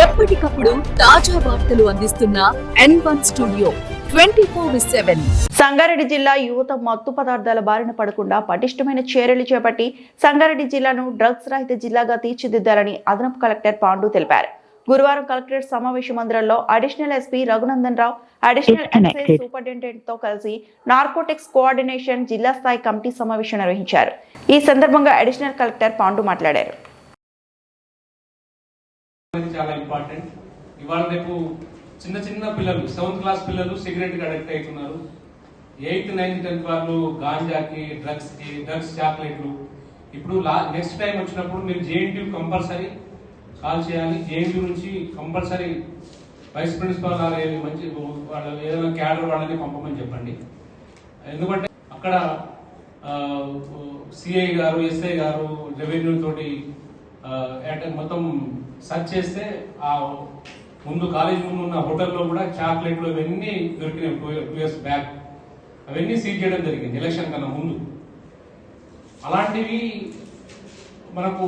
ఎప్పటికప్పుడు తాజా వార్తలు అందిస్తున్న N one studio twenty four seven Sangareddy జిల్లా యువత మత్తు పదార్థాల బారిన పడకుండా పటిష్టమైన చర్యలు చేపట్టి సంగారెడ్డి జిల్లాను డ్రగ్స్ రహిత జిల్లాగా తీర్చిదిద్దాలని అదనపు కలెక్టర్ పాండు తెలిపారు. గురువారం కలెక్టరేట్ సమావేశ మందిరంలో additional SP Raghunandan Rao additional excise సూపరింటెండెంట్తో కలిసి నార్కోటిక్స్ కోఆర్డినేషన్ జిల్లా స్థాయి కమిటీ సమావేశం నిర్వహించారు. ఈ సందర్భంగా అడిషనల్ కలెక్టర్ పాండు మాట్లాడారు. చాలా ఇంపార్టెంట్ ఇవాళ రేపు చిన్న చిన్న పిల్లలు సెవెంత్ క్లాస్ పిల్లలు సిగరెట్కి అడిక్ట్ అవుతున్నారు. ఎయిత్ నైన్త్ టెన్త్ వాళ్ళు గాంజాకి డ్రగ్స్కి డ్రగ్స్ చాక్లెట్లు ఇప్పుడు నెక్స్ట్ టైం వచ్చినప్పుడు మీరు జేఎన్టీ కంపల్సరీ కాల్ చేయాలి. జేఎన్టీ నుంచి కంపల్సరీ వైస్ ప్రిన్సిపాల్ గారు మంచి వాళ్ళ ఏదైనా క్యాడర్ వాళ్ళని పంపమని చెప్పండి. ఎందుకంటే అక్కడ సిఐ గారు ఎస్ఐ గారు రెవెన్యూ తోటి మొత్తం సర్చ్ చేస్తే ఆ ముందు కాలేజ్ ముందు ఉన్న హోటల్లో కూడా చాక్లెట్లు ఇవన్నీ దొరికినాయి టూ ఇయర్స్ బ్యాక్ అవన్నీ సీజ్ చేయడం జరిగింది ఎలక్షన్ కన్నా ముందు. అలాంటివి మనకు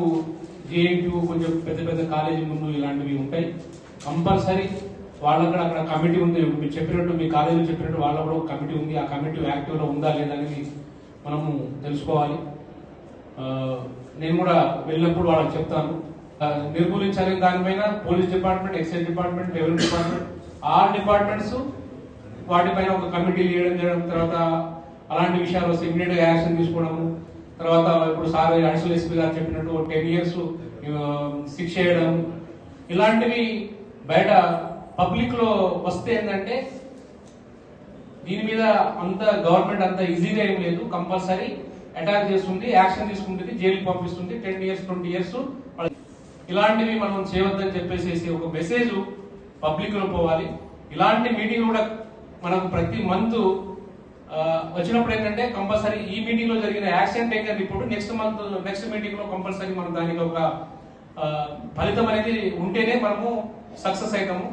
జేఎన్యూ కొంచెం పెద్ద పెద్ద కాలేజీ ముందు ఇలాంటివి ఉంటాయి. కంపల్సరీ వాళ్ళకు కూడా అక్కడ కమిటీ ఉంది. మీరు చెప్పినట్టు మీ కాలేజీలో చెప్పినట్టు వాళ్ళ కూడా ఒక కమిటీ ఉంది. ఆ కమిటీ యాక్టివ్లో ఉందా లేదా అనేది మనము తెలుసుకోవాలి. నేను కూడా వెళ్ళినప్పుడు వాళ్ళకి చెప్తాను. నిర్మూలించాలని దానిపైన police department excise department revenue department are departments వాటిపైన ఒక కమిటీ వేయడం చేయడం తర్వాత అలాంటి విషయాలు వస్తే ఇమీడియట్గా యాక్షన్ తీసుకోవడము తర్వాత ఇప్పుడు సార్ అడిషనల్ ఎస్పీ గారు చెప్పినట్టు టెన్ ఇయర్స్ శిక్ష చేయడం ఇలాంటివి బయట పబ్లిక్లో వస్తే ఏంటంటే దీని మీద అంత గవర్నమెంట్ అంత ఈజీగా ఏం లేదు కంపల్సరీ అటాక్ చేస్తుంది యాక్షన్ తీసుకుంటుంది జైలుకి పంపిస్తుంది టెన్ ఇయర్స్ ట్వంటీ ఇయర్స్ ఇలాంటివి మనం చేయవద్దని చెప్పేసి ఒక మెసేజ్ పబ్లిక్లో పోవాలి. ఇలాంటి మీటింగ్ కూడా మనకు ప్రతి మంత్ వచ్చినప్పుడు ఏంటంటే కంపల్సరీ ఈ మీటింగ్లో జరిగిన action taker report next month next మీటింగ్లో కంపల్సరీ మనం దానికి ఒక ఫలితం అనేది ఉంటేనే మనము సక్సెస్ అవుతాము.